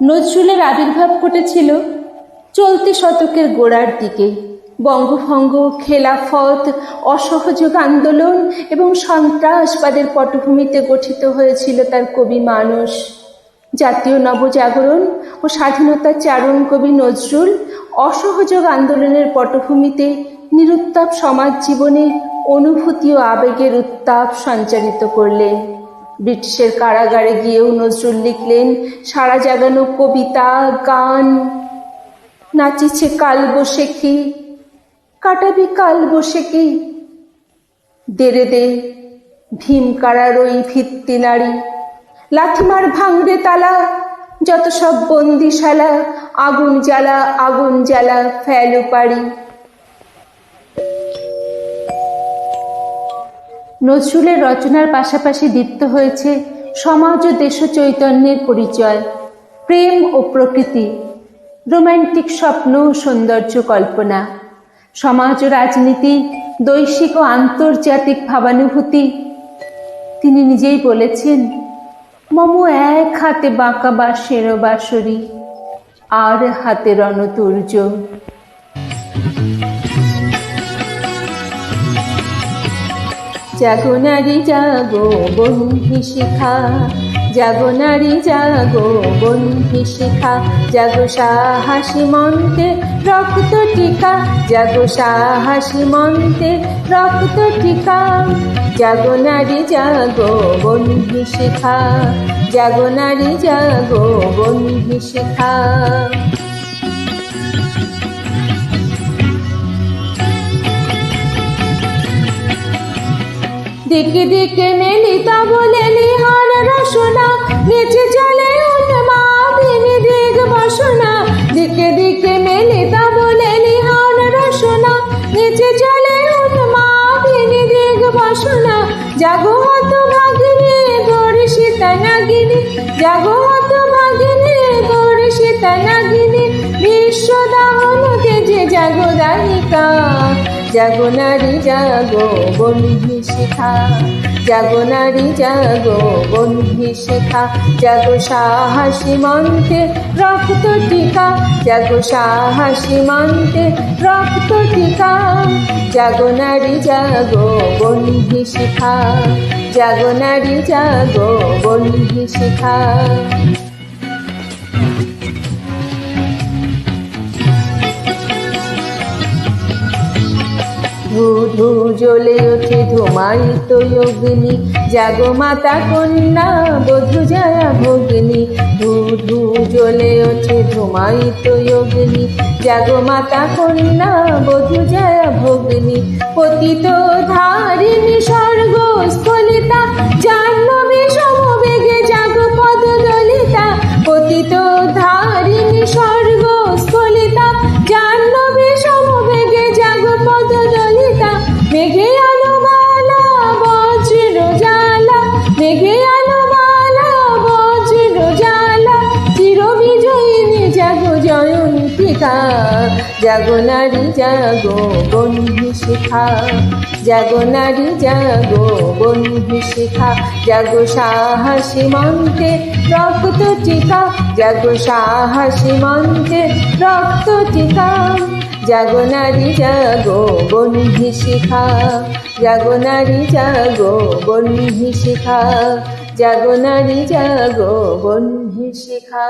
নজরুলের আবির্ভাব ঘটেছিল চলতি শতকের গোড়ার দিকে। বঙ্গভঙ্গ, খেলাফত, অসহযোগ আন্দোলন এবং সন্ত্রাসবাদের পটভূমিতে গঠিত হয়েছিল তার কবি মানুষ জাতীয় নবজাগরণ ও স্বাধীনতার চারণ কবি নজরুল অসহযোগ আন্দোলনের পটভূমিতে নিরুত্তাপ সমাজ জীবনে অনুভূতি ও আবেগের উত্তাপ সঞ্চারিত করলেন। ব্রিটিশের কারাগারে গিয়েও নজরুল লিখলেন, সারা জাগানো কবিতা, গান, নাচিছে কাল বসেখি কাটাবি কাল বসেখি দেরে দে ভীম কারার ওই ভিত্তি নারী লাথিমার ভাঙড়ে তালা, যত সব বন্দিশালা, আগুন জ্বালা আগুন জ্বালা ফেলু পারি নজরুলের রচনার পাশাপাশি দীপ্ত হয়েছে সমাজ ও দেশ চৈতন্যের পরিচয়, প্রেম ও প্রকৃতি রোম্যান্টিক স্বপ্ন ও সৌন্দর্য কল্পনা, সমাজ ও রাজনীতি দৈশিক ও আন্তর্জাতিক ভাবানুভূতি। তিনি নিজেই বলেছেন, মম এক হাতে বাঁকা বাঁশের বাঁশরি আর হাতে রণতুর্য। জাগো নারী জাগো বন্ধি শিখা জাগো নারী জাগো বন্ধি শিখা জাগো সাহসী মন্তে রক্ত টিকা জাগো সাহসী মন্তে রক্ত টিকা জাগো নারী জাগো বন্ধি শিখা জাগো নারী জাগো বন্ধি শিখা দিকে দিকে মেলিতা বলে, নিহার রসনা, নিচে চলে উঠমা বিনি দিগ বসনা। দিকে দিকে মেলিতা বলে, নিহার রসনা, নিচে চলে উঠমা বিনি দিগ বসনা। জাগো হত ভাগিনী গরিষিতা নাগিনী জাগো হত ভাগিনী গরিষিতা নাগিনী বিশ্ব দাহন তেজে জাগো দায়িকা। জাগো নারী, জাগো বন্ধি শিখা জাগো নারী, জাগো বন্ধি শিখা জাগো সাহসী মন্তে রক্ত টিকা। জাগো সাহসী মন্তে রক্ত টিকা। জাগো নারী, জাগো বন্ধি শিখা জাগো নারী, জাগো বন্ধি শিখা ধু ধু জ্বলে ওঠে ধুমায়িত অগ্নি। জাগো মাতা কন্যা, বধু জয়া ভগিনী। ধু ধু জ্বলে ওঠে ধুমায়িত অগ্নি। জাগো মাতা কন্যা, বধু জয়া ভগিনী। পতিত ধারিণী দেখে জাগো জয়ন্তিকা জাগো নারী জাগো বন্ধু শিখা, জাগো নারী জাগো বন্ধু শিখা, জাগো সাহসী মন্তে রক্ত টিকা, জাগো সাহসী মন্তে রক্ত টিকা, জাগো নারী জাগো বন্ধি শিখা, জাগো নারী জাগো বন্ধি শিখা, জাগো নারী জাগো বন্ধি শিখা।